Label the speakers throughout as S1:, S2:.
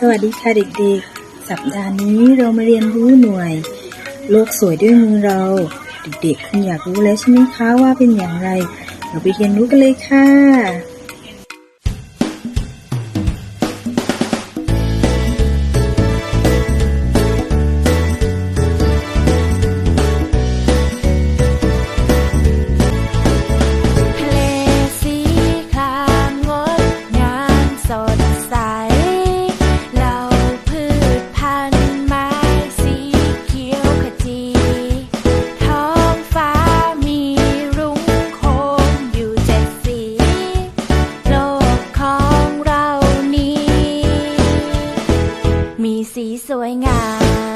S1: สวัสดีค่ะเด็กๆ สัปดาห์นี้เรามาเรียนรู้หน่วย โลกสวยด้วยมือเรา เด็กๆคุณอยากรู้แล้วใช่ไหมคะว่าเป็นอย่างไร เราไปเรียนรู้กันเลยค่ะ
S2: มีสีสวยงาม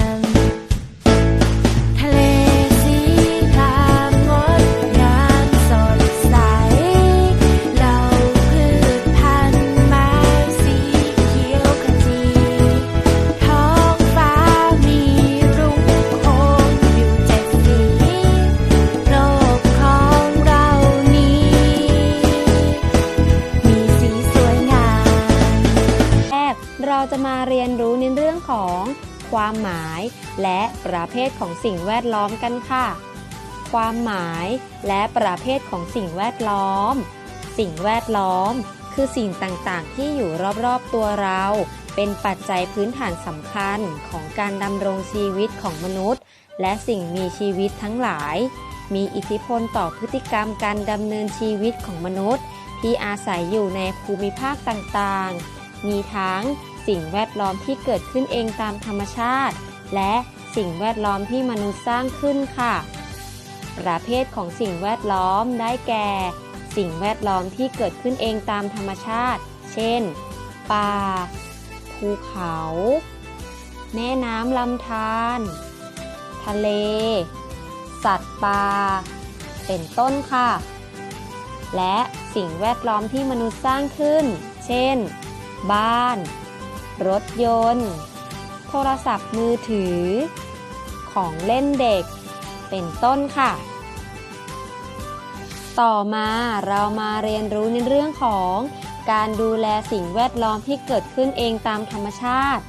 S3: เราจะมาเรียนรู้ในเรื่องของความหมายและประเภทของสิ่งแวดล้อมกันค่ะ ความหมายและประเภทของสิ่งแวดล้อม สิ่งแวดล้อม คือสิ่งต่างๆ ที่อยู่รอบๆตัวเรา เป็นปัจจัยพื้นฐานสำคัญของการดำรงชีวิตของมนุษย์ และสิ่งมีชีวิตทั้งหลาย มีอิทธิพลต่อพฤติกรรมการดำเนินชีวิตของมนุษย์ ที่อาศัยอยู่ในภูมิภาคต่างๆ มีทั้งสิ่งแวดล้อมที่เกิดขึ้นเองตามธรรมชาติ และสิ่งแวดล้อมที่มนุษย์สร้างขึ้นค่ะ ประเภทของสิ่งแวดล้อมได้แก่ สิ่งแวดล้อมที่เกิดขึ้นเองตามธรรมชาติ เช่น ป่า ภูเขา แม่น้ำลำธาร ทะเล สัตว์ป่า เป็นต้นค่ะ และสิ่งแวดล้อมที่มนุษย์สร้างขึ้น เช่น บ้าน รถยนต์ โทรศัพท์มือถือ ของเล่นเด็ก เป็นต้นค่ะ ต่อมาเรามาเรียนรู้ในเรื่องของการดูแลสิ่งแวดล้อมที่เกิดขึ้นเองตามธรรมชาติ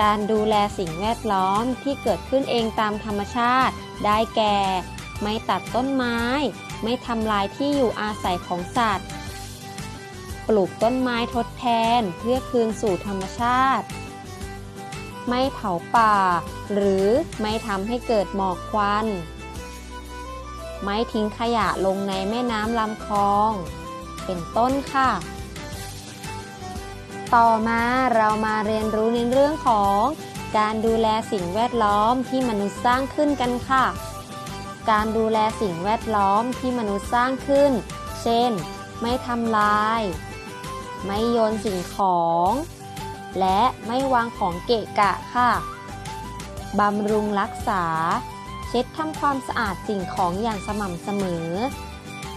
S3: การดูแลสิ่งแวดล้อมที่เกิดขึ้นเองตามธรรมชาติ ได้แก่ ไม่ตัดต้นไม้ ไม่ทำลายที่อยู่อาศัยของสัตว์ ปลูกต้นไม้ทดแทนเพื่อคืนสู่ธรรมชาติ ไม่เผาป่า หรือไม่ทำให้เกิดหมอกควัน ไม่ทิ้งขยะลงในแม่น้ำลำคลอง เป็นต้นค่ะ ต่อมาเรามาเรียนรู้ในเรื่องของการดูแลสิ่งแวดล้อมที่มนุษย์สร้างขึ้นกันค่ะ การดูแลสิ่งแวดล้อมที่มนุษย์สร้างขึ้น เช่น ไม่ทำลาย ไม่โยนสิ่งของ และไม่วางของเกะกะค่ะ บำรุงรักษา เช็ดทำความสะอาดสิ่งของอย่างสม่ำเสมอ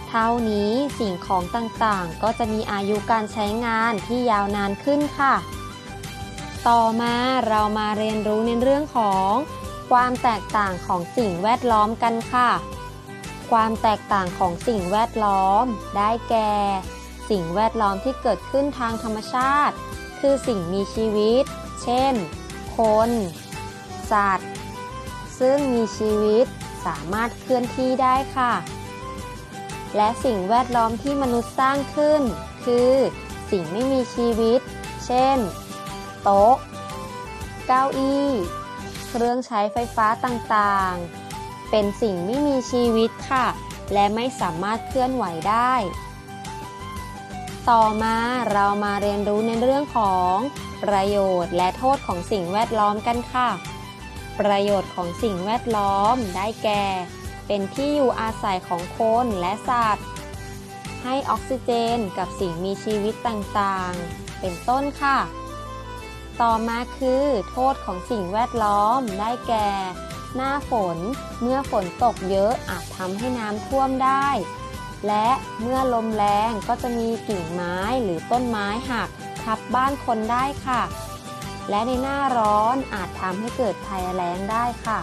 S3: เท่านี้สิ่งของต่างๆ ก็จะมีอายุการใช้งานที่ยาวนานขึ้นค่ะ ต่อมาเรามาเรียนรู้ในเรื่องของความแตกต่างของสิ่งแวดล้อมกันค่ะ ความแตกต่างของสิ่งแวดล้อม ได้แก่ สิ่งแวดล้อมที่เกิดขึ้นทางธรรมชาติ คือสิ่งมีชีวิต เช่น คน สัตว์ ซึ่งมีชีวิตสามารถเคลื่อนที่ได้ค่ะ และสิ่งแวดล้อมที่มนุษย์สร้างขึ้น คือสิ่งไม่มีชีวิต เช่น โต๊ะ เก้าอี้ เครื่องใช้ไฟฟ้าต่างๆ เป็นสิ่งไม่มีชีวิตค่ะ และไม่สามารถเคลื่อนไหวได้ ต่อมาเรามาเรียนรู้ในเรื่องของประโยชน์และโทษของสิ่งแวดล้อมกันค่ะ ประโยชน์ของสิ่งแวดล้อมได้แก่ เป็นที่อยู่อาศัยของคนและสัตว์ ให้ออกซิเจนกับสิ่งมีชีวิตต่างๆ เป็นต้นค่ะ ต่อมาคือโทษของสิ่งแวดล้อมได้แก่ หน้าฝน เมื่อฝนตกเยอะอาจทำให้น้ำท่วมได้ และเมื่อลมแรงก็จะมีกิ่งไม้หรือต้นไม้หักทับบ้านคนได้ค่ะ และในหน้าร้อนอาจทำให้เกิดภัยแล้งได้ค่ะ